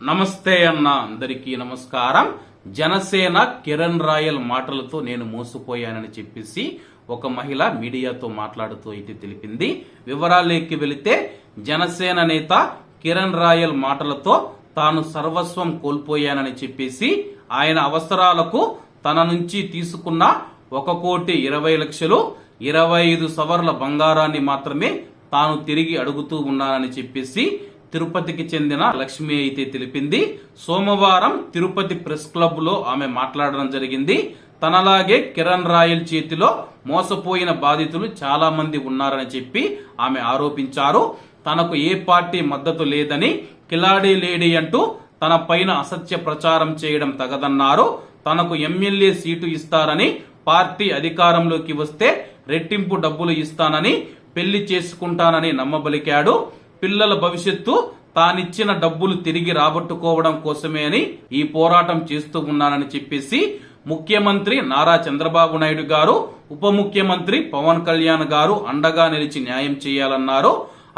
నమస్తే అన్న అందరికీ నమస్కారం. జనసేన కిరణ్ రాయల్ మాటలతో నేను మోసపోయానని చెప్పేసి ఒక మహిళ మీడియాతో మాట్లాడుతూ అయితే తెలిపింది. వివరాలేకి వెళితే జనసేన నేత కిరణ్ రాయల్ మాటలతో తాను సర్వస్వం కోల్పోయానని చెప్పేసి ఆయన అవసరాలకు తన నుంచి తీసుకున్న ఒక కోటి ఇరవై లక్షలు ఇరవై ఐదు సవర్ల బంగారాన్ని మాత్రమే తాను తిరిగి అడుగుతూ ఉన్నానని చెప్పేసి తిరుపతికి చెందిన లక్ష్మి అయితే తెలిపింది. సోమవారం తిరుపతి ప్రెస్ క్లబ్లో ఆమె మాట్లాడడం జరిగింది. తనలాగే కిరణ్ రాయల్ చేతిలో మోసపోయిన బాధితులు చాలా మంది ఉన్నారని చెప్పి ఆమె ఆరోపించారు. తనకు ఏ పార్టీ మద్దతు లేదని కిలాడీ లేడీ అంటూ తన పైన అసత్య ప్రచారం చేయడం తగదన్నారు. తనకు ఎమ్మెల్యే సీటు ఇస్తారని పార్టీ అధికారంలోకి వస్తే రెట్టింపు డబ్బులు ఇస్తానని పెళ్ళి చేసుకుంటానని నమ్మబలికాడు. పిల్లల భవిష్యత్తు తానిచ్చిన డబ్బులు తిరిగి రాబట్టుకోవడం కోసమే అని ఈ పోరాటం చేస్తూ ఉన్నానని చెప్పేసి ముఖ్యమంత్రి నారా చంద్రబాబు నాయుడు గారు ఉప ముఖ్యమంత్రి పవన్ కళ్యాణ్ గారు అండగా నిలిచి న్యాయం చేయాలన్నారు.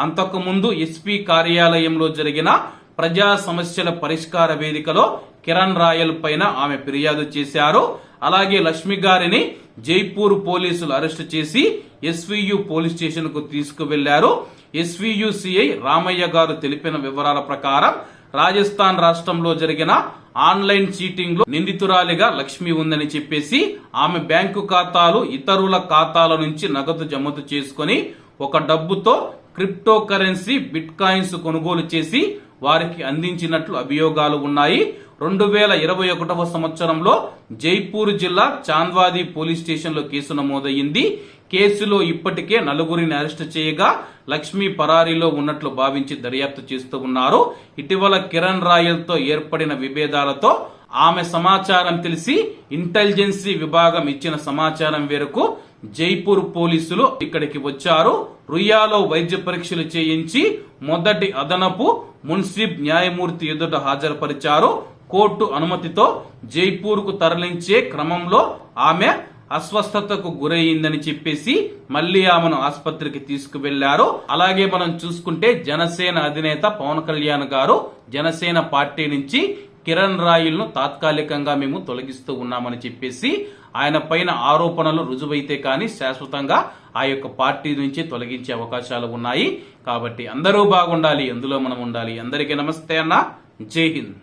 అంతకుముందు ఎస్పీ కార్యాలయంలో జరిగిన ప్రజా సమస్యల పరిష్కార వేదికలో కిరణ్ రాయల్ పైన ఆమె ఫిర్యాదు చేశారు. అలాగే లక్ష్మి గారిని జైపూర్ పోలీసులు అరెస్టు చేసి ఎస్వియు పోలీస్ స్టేషన్కు తీసుకువెళ్ళారు. ఎస్వియు సిఐ రామయ్య గారు తెలిపిన వివరాల ప్రకారం రాజస్థాన్ రాష్ట్రంలో జరిగిన ఆన్లైన్ చీటింగ్లో నిందితురాలిగా లక్ష్మి ఉందని చెప్పేసి ఆమె బ్యాంకు ఖాతాలు ఇతరుల ఖాతాల నుంచి నగదు జమతు చేసుకుని ఒక డబ్బుతో క్రిప్టో కరెన్సీ బిట్ కాయిన్స్ కొనుగోలు చేసి వారికి అందించినట్లు అభియోగాలు ఉన్నాయి. రెండు వేల ఇరవై ఒకటవ సంవత్సరంలో జైపూర్ జిల్లా చాంద్వాది పోలీస్ స్టేషన్లో కేసు నమోదయ్యింది. కేసులో ఇప్పటికే నలుగురిని అరెస్టు చేయగా లక్ష్మి పరారీలో ఉన్నట్లు భావించి దర్యాప్తు చేస్తూ ఉన్నారు. ఇటీవల కిరణ్ రాయల్తో ఏర్పడిన విభేదాలతో ఆమె సమాచారం తెలిసి ఇంటెలిజెన్సీ విభాగం ఇచ్చిన సమాచారం మేరకు జైపూర్ పోలీసులు ఇక్కడికి వచ్చారు. రుయాలో వైద్య పరీక్షలు చేయించి మొదటి అదనపు మున్సిబ్ న్యాయమూర్తి ఎదుట హాజరుపరిచారు. కోర్టు అనుమతితో జైపూర్కు తరలించే క్రమంలో ఆమె అస్వస్థతకు గురయ్యిందని చెప్పేసి మళ్ళీ ఆమెను ఆసుపత్రికి తీసుకువెళ్ళారు. అలాగే మనం చూసుకుంటే జనసేన అధినేత పవన్ కళ్యాణ్ గారు జనసేన పార్టీ నుంచి కిరణ్ రాయిల్ను తాత్కాలికంగా మేము తొలగిస్తూ ఉన్నామని చెప్పేసి ఆయన పైన ఆరోపణలు రుజువైతే కానీ శాశ్వతంగా ఆ యొక్క పార్టీ నుంచి తొలగించే అవకాశాలు ఉన్నాయి. కాబట్టి అందరూ బాగుండాలి అందులో మనం ఉండాలి. అందరికీ నమస్తే అన్న. జై హింద్.